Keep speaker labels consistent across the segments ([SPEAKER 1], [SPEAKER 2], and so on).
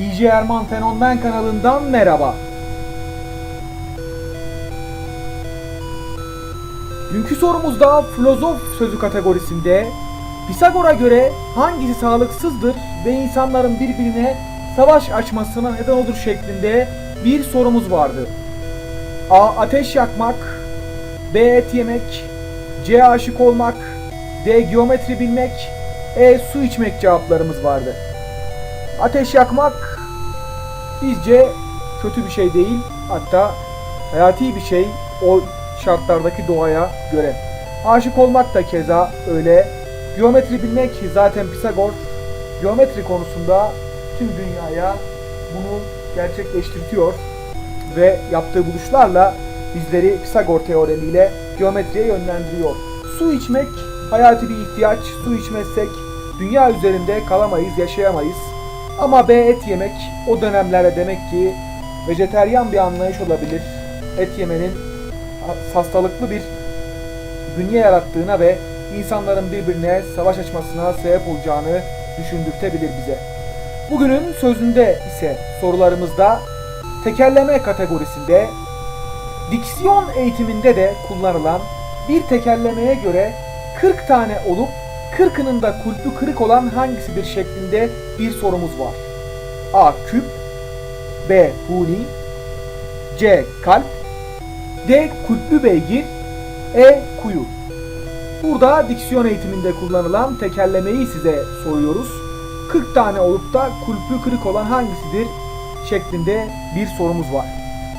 [SPEAKER 1] DJ Erman Fenomen kanalından merhaba. Dünkü sorumuzda filozof sözü kategorisinde Pisagor'a göre hangisi sağlıksızdır ve insanların birbirine savaş açmasına neden olur şeklinde bir sorumuz vardı. A. Ateş yakmak B. Et yemek C. Aşık olmak D. Geometri bilmek E. Su içmek cevaplarımız vardı. Ateş yakmak bizce kötü bir şey değil. Hatta hayati bir şey o şartlardaki doğaya göre. Aşık olmak da keza öyle. Geometri bilmek zaten Pisagor geometri konusunda tüm dünyaya bunu gerçekleştirtiyor ve yaptığı buluşlarla bizleri Pisagor teoremiyle geometriye yönlendiriyor. Su içmek hayati bir ihtiyaç. Su içmezsek dünya üzerinde kalamayız, yaşayamayız. Ama B et yemek o dönemlerde demek ki vejeteryan bir anlayış olabilir. Et yemenin hastalıklı bir bünye yarattığına ve insanların birbirine savaş açmasına sebep olacağını düşündürtebilir bize. Bugünün sözünde ise sorularımızda tekerleme kategorisinde diksiyon eğitiminde de kullanılan bir tekerlemeye göre 40 tane olup 40'ının da kulpü kırık olan hangisidir şeklinde bir sorumuz var. A. Küp B. Huni C. Kalp D. Kulplü beygir E. Kuyu Burada diksiyon eğitiminde kullanılan tekerlemeyi size soruyoruz. 40 tane olup da kulpü kırık olan hangisidir şeklinde bir sorumuz var.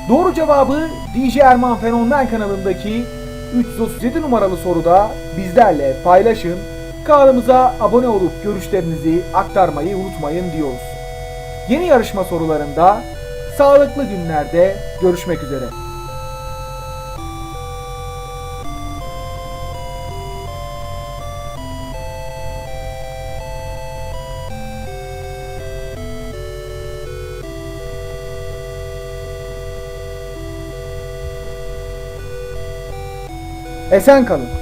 [SPEAKER 1] Doğru cevabı DJ Erman Fenomen kanalındaki 337 numaralı soruda bizlerle paylaşın. Kanalımıza abone olup görüşlerinizi aktarmayı unutmayın diyoruz. Yeni yarışma sorularında sağlıklı günlerde görüşmek üzere. Esen kalın.